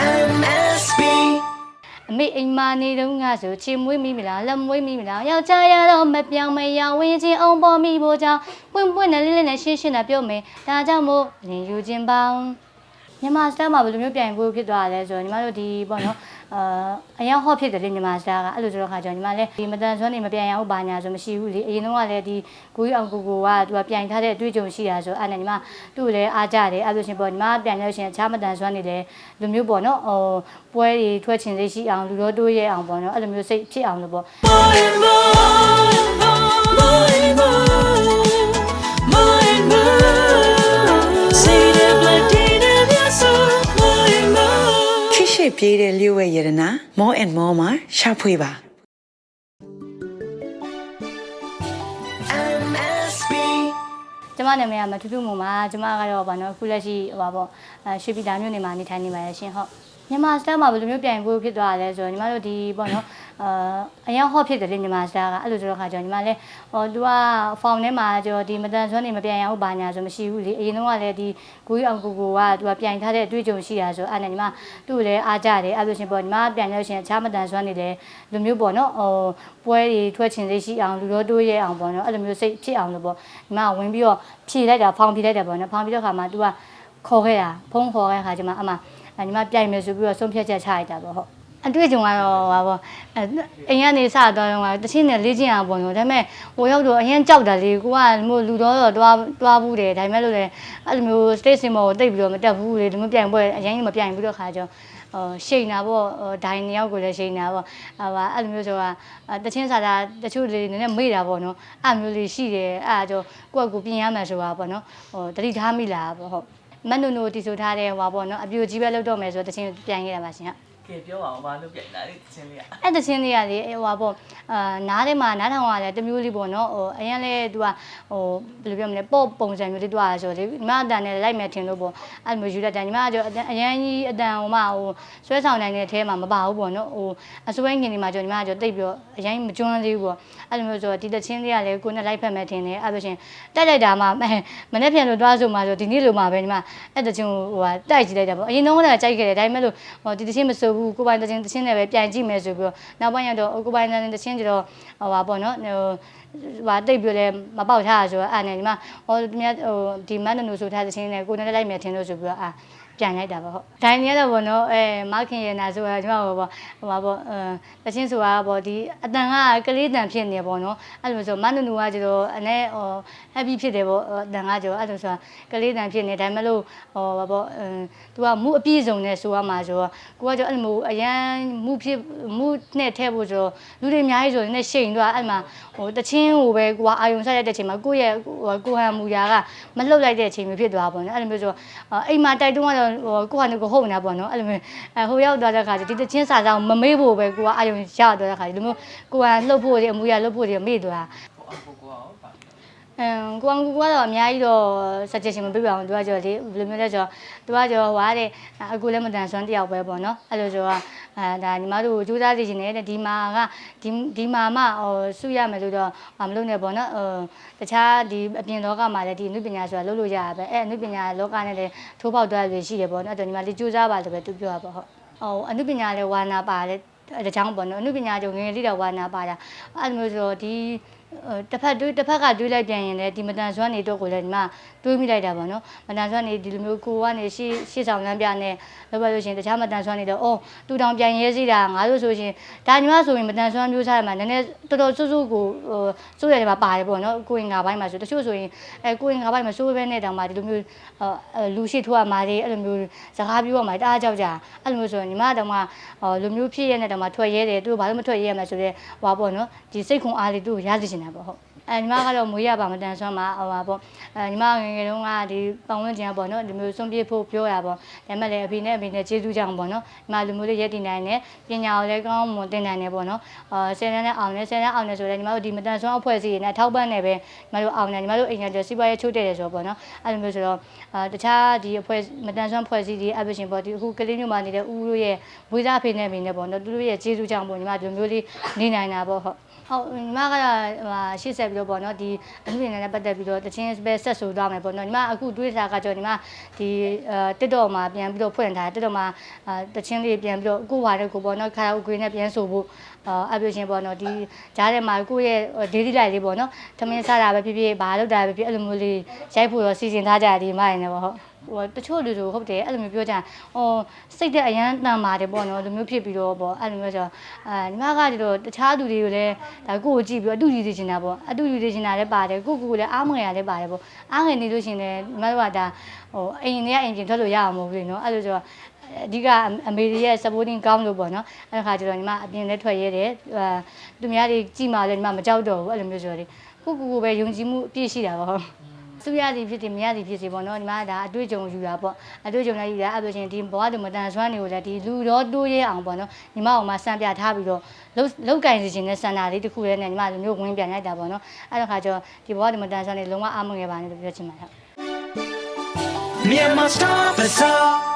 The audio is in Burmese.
MSB အမေအိမ်မနေတော့ငါဆိုချေမွေးမိမလားလက်မွေးမိမလားယောက်ျားရတော့မပြောင်းမရဝင်းချင်းအောင်ပေါ်မိဖို့ကြောင့်ပွင့်ပွင့်နဲ့လေးလေးနဲ့ရှင်းရှင်းနဲ့ပြောမယ်ဒါကြောင့်မို့လင်ယူခြင်းပေါင်းမြန်မာစတာမှာဘယ်လိုမျိုးပြိုင်ပွဲဖြစ်သွားလဲဆိုတော့ညီမတို့ဒီပေါ့နော် အာအရင်ဟော့ဖြစ်တယ်လေမြန်မာစတာကအဲ့လိုဆိုတော့ခါကျတော့ညီမလည်းဒီမတန်ဆွမ်းနေမပြိုင်ရအောင်ဘာညာဆိုမရှိဘူးလေအရင်တော့ကလည်းဒီကိုကြီးအောင်ကိုကိုကသူကပြိုင်ထားတဲ့အတွေ့အကြုံရှိတာဆိုအဲ့နဲ့ညီမသူ့ကိုလည်းအားကြတယ်အဲ့လိုရှင်ပေါ့ညီမပြိုင်လို့ရှင်အခြားမတန်ဆွမ်းနေတယ်လူမျိုးပေါ့နော်ဟိုပွဲတွေထွက်ချင်စိတ်ရှိအောင်လူတော်တိုးရဲအောင်ပေါ့နော်အဲ့လိုမျိုးစိတ်ဖြစ်အောင်လို့ပေါ့ ရှိပြေးတဲ့လျှို့ဝဲရတနာ more and more မှာရှာဖွေပါ MSB ကျမနာမည်ကမထူးထူးမုံပါကျမကတော့ဗာနော်အခုလက်ရှိဟိုပါပေါ့အဲရွှေပြည်သာမြို့နယ်မှာနေထိုင်နေပါရဲ့ရှင်ဟုတ်မြန်မာစတာမှာဘယ်လိုမျိုးပြိုင်ပွဲဖြစ်သွားလဲဆိုတော့ညီမတို့ဒီပေါ့နော် အာအရင်ဟော့ဖြစ်တယ်လေမြန်မာစတာကအဲ့လိုဆိုတော့ခါကျတော့ညီမလည်းဟိုသူကဖောင်ထဲမှာကျတော့ဒီမတန်ဆွမ်းနေမပြိုင်ရအောင်ဘာညာဆိုမရှိဘူးလေအရင်တော့ကလည်းဒီကိုကြီးအောင်ကိုကိုကသူကပြိုင်ထားတဲ့အတွေ့အကြုံရှိတာဆိုအဲ့နဲ့ညီမသူ့ကိုလည်းအားကြတယ်အဲ့လိုရှင်ပေါ့ညီမပြိုင်လို့ရှင်အခြားမတန်ဆွမ်းနေတယ်လူမျိုးပေါ့နော်ဟိုပွဲတွေထွက်ချင်စိတ်ရှိအောင်လူတော်တိုးရဲအောင်ပေါ့နော်အဲ့လိုမျိုးစိတ်ဖြစ်အောင်လို့ပေါ့ညီမကဝင်ပြီးတော့ဖြည့်လိုက်တာဖောင်ဖြည့်လိုက်တာပေါ့နော်ဖောင်ပြီးတော့ခါမှာ तू ကခေါ်ခဲ့တာဖုန်းခေါ်ခဲ့ခါကျမှအမအဲ့ညီမပြိုင်မယ်ဆိုပြီးတော့ဆုံးဖြတ်ချက်ချလိုက်တာပေါ့ဟုတ် အတွေ့အကြုံကတော့ဟာပေါ့အဲအိမ်ကနေစတော့တော့တချင်းနဲ့လေးချင်းအောင်ပေါ့နော်ဒါပေမဲ့ဟိုရောက်တော့အရင်ကြောက်တာလေကိုကမျိုးလူတော်တော့တွားတွားဘူးတယ်ဒါပေမဲ့လို့လေအဲ့လိုမျိုး state sim ကိုတိတ်ပြီးတော့မတက်ဘူးလေဒီမျိုးပြိုင်ပွဲအရင်မပြိုင်ဘူးတော့ခါကျတော့ဟိုရှိန်တာပေါ့ဟိုဒိုင်နှစ်ယောက်ကိုလည်းရှိန်တာပေါ့ဟာပါအဲ့လိုမျိုးဆိုတာတချင်းစာတာတချို့လေးနည်းနည်းမေ့တာပေါ့နော်အဲ့မျိုးလေးရှိတယ်အဲ့ဒါကြောကိုယ့်ကိုပြင်ရမယ်ဆိုတာပေါ့နော်ဟိုတတိထားမိလားပေါ့ဟုတ်မနုနိုတီဆိုထားတဲ့ဟွာပေါ့နော်အပြူကြီးပဲလုပ်တော့မယ်ဆိုတော့တချင်းပြန်ခဲ့တာပါရှင်ဟုတ် ကဲပြောပါဦးဘာလို့ပြိုင်တာလဲချင်းလေးอ่ะအဲ့တချင်းလေးကလေဟိုပါပေါ့ အာနားထဲမှာနားထောင်ရတယ်တမျိုးလေးပေါ့နော်ဟိုအရင်လဲသူကဟိုဘယ်လိုပြောမလဲပေါ့ပုံစံမျိုးလေးတွားရဆိုလေညီမအတန်နဲ့လိုက်မယ်ထင်လို့ပေါ့အဲ့လိုမျိုးယူတတ်တယ်ညီမကကြောအရင်ကြီးအတန်ဟိုမှဟိုဆွဲဆောင်နိုင်တဲ့အထဲမှာမပါဘူးပေါ့နော်ဟိုအစွဲငင်နေမှာကြောညီမကကြောတိတ်ပြီးတော့အရင်မကျွမ်းသေးဘူးပေါ့အဲ့လိုမျိုးဆိုဒီတချင်းလေးကလည်းကိုနဲ့လိုက်ဖက်မယ်ထင်တယ်အဲ့လိုရှင်တက်လိုက်တာမှမနေ့ပြန်လို့တွားဆိုမှဆိုဒီနေ့လိုမှပဲညီမအဲ့တချင်းဟိုဟာတိုက်ကြည့်လိုက်တာပေါ့အရင်တော့ကကြိုက်ခဲ့တယ်ဒါပေမဲ့လို့ဟိုဒီတချင်းမစိုးဘူးကိုပိုင်တချင်းတချင်းနဲ့ပဲပြန်ကြည့်မယ်ဆိုပြီးတော့နောက်ပိုင်းကျတော့ကိုပိုင်တချင်းကျတော့ဟိုပါပေါ့နော်ဟိုဟာတိတ်ပြလဲမပေါက်ထားရဆိုတော့အဲ့နဲ့ဒီမှာဟိုဒီမြတ်ဟိုဒီမန်နနူဆိုထားတဲ့ချင်းနဲ့ကိုနဲ့လိုက်မယ်ထင်လို့ဆိုပြီးတော့အာ ပြန်လိုက်တာပေါ့ဟုတ်ဒိုင်နေရတော့ပေါ့နော်အဲမခင်ရနာဆိုတာဒီမှာပေါ့ဟိုပါပေါ့အဲတချင်းဆိုတာပေါ့ဒီအတန်ကကလေးတန်ဖြစ်နေပေါ့နော်အဲ့လိုဆိုမန်နနူကကျတော့အနေဟို happy ဖြစ်တယ်ပေါ့အတန်ကကျတော့အဲ့လိုဆိုတာကလေးတန်ဖြစ်နေဒါပေမဲ့လို့ဟိုပါပေါ့အဲသူကမှုအပြည့်စုံနဲ့ဆိုရမှာဆိုတော့ကိုကကျတော့အဲ့လိုမျိုးအရန်မှုဖြစ်မှုနဲ့ထဲဖို့ဆိုတော့လူတွေအများကြီးဆိုနေရှိန်တော့အဲ့မှာဟိုတချင်းဟိုပဲကိုကအာယုံဆက်ရတဲ့ချိန်မှာကိုယ့်ရဲ့ဟိုကိုဟန်မူရာကမလှုပ်လိုက်တဲ့အချိန်မျိုးဖြစ်သွားပါဘောနော်အဲ့လိုမျိုးဆိုအိမ်မှာတိုက်တွန်းကတော့ဟိုကိုဟာနေကိုဟုတ်နေတာပေါ့နော်အဲ့လိုမျိုးအဲဟိုရောက်သွားတဲ့ခါကျဒီတချင်းစာဆောင်မမေ့ဖို့ပဲကိုကအာယုံရသွားတဲ့ခါကျဒီလိုမျိုးကိုကလှုပ်ဖို့တွေအမူရာလှုပ်ဖို့တွေမေ့သွား ဟိုအကိုကောပါအမ်ကိုအောင်ကိုကတော့အများကြီးတော့ suggestion မပေးပါဘူးသူကကြော်လေဘယ်လိုမျိုးလဲဆိုတော့သူကကြော်ဟွာတဲ့အခုလည်းမတန်ဆွမ်းတယောက်ပဲပေါ့နော်အဲ့လိုဆိုတော့အဲဒါညီမတို့ကြိုးစားစီချင်တယ်တဲ့ဒီမှာကဒီဒီမှာမှဟိုစုရမယ်လို့တော့မလုပ်နဲ့ပေါ့နော်ဟိုတခြားဒီအပြင်လောကမှာလည်းဒီအနုပညာဆိုတာလုပ်လို့ရတာပဲအဲအနုပညာလောကနဲ့လည်းထိုးပေါက်သွားရရှိတယ်ပေါ့နော်အဲ့တော့ညီမလေးကြိုးစားပါလို့ပဲသူပြောတာပေါ့ဟုတ်ဟိုအနုပညာလည်းဝါနာပါတယ်အဲဒါကြောင့်ပေါ့နော်အနုပညာကြောင့်ငယ်ငယ်လေးတော့ဝါနာပါတာအဲ့လိုမျိုးဆိုတော့ဒီ တစ်ဖက်တွေးတစ်ဖက်ကတွေးလိုက်ပြန်ရင်လည်းဒီမတန်ဆွမ်းနေတော့ကိုလည်းညီမတွေးမိလိုက်တာပေါ့နော်မတန်ဆွမ်းနေဒီလိုမျိုးကိုကနေရှေ့ရှေ့ဆောင်လမ်းပြနဲ့လောက်ပါလို့ရှိရင်တခြားမတန်ဆွမ်းနေတော့အော်တူတောင်ပြန်ရဲစီတာငါတို့ဆိုရှင်ဒါညီမဆိုရင်မတန်ဆွမ်းမျိုးစားတယ်မှာနည်းနည်းတော်တော်စွတ်စွတ်ကိုဟိုစိုးရတယ်မှာပါတယ်ပေါ့နော်ကိုရင်ငါပိုင်းမှာဆိုတချို့ဆိုရင်အဲကိုရင်ငါပိုင်းမှာစိုးပဲနဲ့တောင်မှဒီလိုမျိုးလူရှိထိုးရမှာတွေအဲ့လိုမျိုးစကားပြောရမှာတအားကြောက်ကြအဲ့လိုမျိုးဆိုရင်ညီမတောင်မှလူမျိုးဖြစ်ရတဲ့တောင်မှထွက်ရဲတယ်သူတို့ဘာလို့မထွက်ရဲရမလဲဆိုတော့ဟွာပေါ့နော်ဒီစိတ်ခွန်အားလေးသူ့ကိုရသိချင်တာပေါ့ဟုတ် အဲညီမကတော့မွေးရပါမတန်ဆွမ်းမှာဟိုပါပေါ့အဲညီမငယ်ငယ်တုန်းကဒီပတ်ဝန်းကျင်ကပေါ့နော်ဒီမျိုးစွန့်ပြေးဖို့ပြောရပါပေါ့ဒါပေမဲ့လည်းအဖေနဲ့အမေနဲ့ကျေးဇူးကြောင့်ပေါ့နော်ညီမလူမျိုးလေးရက်တည်နိုင်တယ်ပညာကိုလည်းကောင်းမွန်သင်နိုင်တယ်ပေါ့နော်အာဆယ်တန်းနဲ့အောင်တယ်ဆယ်တန်းအောင်တယ်ဆိုတော့ညီမတို့ဒီမတန်ဆွမ်းအဖွဲ့အစည်းတွေနဲ့ထောက်ပံ့နေပဲညီမတို့အောင်တယ်ညီမတို့အိမ်ကကျော်စီးပွားရေးချိုးတယ်ဆိုတော့ပေါ့နော်အဲ့လိုမျိုးဆိုတော့အာတခြားဒီအဖွဲ့မတန်ဆွမ်းဖွဲ့စည်းတွေအပရှင်ပေါ့ဒီအခုကလေးမျိုးမှာနေတဲ့ဦးတို့ရဲ့ဝိသားဖေနဲ့မိနဲ့ပေါ့နော်သူတို့ရဲ့ကျေးဇူးကြောင့်ပေါ့ညီမဒီလိုမျိုးလေးနေနိုင်တာပေါ့ဟုတ်ဟုတ်ညီမကတော့ဟိုရှေ့ဆက်ပြီးတော့ပေါ့နော်ဒီအမှုရင်နဲ့ပတ်သက်ပြီးတော့တချင်းပဲဆက်ဆိုသွားမယ်ပေါ့နော်ညီမအခုတွေးစားကကြောညီမဒီအဲတစ်တော့မှာပြန်ပြီးတော့ဖွင့်ထားတစ်တော့မှာအာတချင်းလေးပြန်ပြီးတော့အခုဟာတဲ့ကိုပေါ့နော်ခါရာအိုကေနဲ့ပြန်ဆိုဖို့အာအပြည့်ရှင်ပေါ့နော်ဒီကြားထဲမှာကိုယ့်ရဲ့ဒေးဒီလိုက်လေးပေါ့နော်ထမင်းစားတာပဲဖြစ်ဖြစ်ဘာလုပ်တာပဲဖြစ်အဲ့လိုမျိုးလေးရိုက်ဖို့ရောစီစဉ်ထားကြတယ်ဒီမရင်လည်းပေါ့ဟုတ် ဟိုတချို့လူတွေဟုတ်တယ်အဲ့လိုမျိုးပြောကြဟိုစိတ်တဲ့အရန်တန်ပါတယ်ပေါ့နော်ဒီမျိုးဖြစ်ပြီးတော့ပေါ့အဲ့လိုမျိုးဆိုအာညီမကဒီလိုတခြားသူတွေကိုလည်းဒါကိုကိုကြည့်ပြီးတော့အတူယူနေချင်တာပေါ့အတူယူနေချင်တာလည်းပါတယ်ကိုကိုကိုလည်းအားမငယ်ရလည်းပါတယ်ပေါ့အားငယ်နေလို့ရှိရင်လည်းညီမတို့ကဒါဟိုအိမ်ထဲကအင်ဂျင်ထွက်လို့ရအောင်မဟုတ်ဘူးလေနော်အဲ့လိုဆိုတော့အဓိကအမေရဲ့ supporting ကောင်းလို့ပေါ့နော်အဲ့ဒါခါကျတော့ညီမအပြင်လည်းထွက်ရဲတယ်အာသူများတွေကြည့်မှလည်းညီမမကြောက်တော့ဘူးအဲ့လိုမျိုးဆိုတော့လေကိုကိုကိုပဲယုံကြည်မှုအပြည့်ရှိတာပါ ဟုတ်သူရသည်ဖြစ်တယ်မရသည်ဖြစ်စေပေါ့နော်ညီမကဒါအတွေ့အကြုံယူတာပေါ့အတွေ့အကြုံလည်းယူတာအဲ့လိုချင်းဒီဘဝတူမတန်ဆွမ်းတွေကိုလည်းဒီလူတော်တိုးရဲအောင်ပေါ့နော်ညီမအောင်မစံပြထားပြီးတော့လုတ်လုတ်ကင်စီခြင်းနဲ့စန္ဒာလေးတစ်ခုလည်းနဲ့ညီမလိုမျိုးဝင်ပြန်လိုက်တာပေါ့နော်အဲ့တော့ခါကျတော့ဒီဘဝတူမတန်ဆွမ်းတွေလုံးဝအားမငယ်ပါနဲ့လို့ပြောချင်ပါတယ်ဟုတ် Myanmar Star Bazaar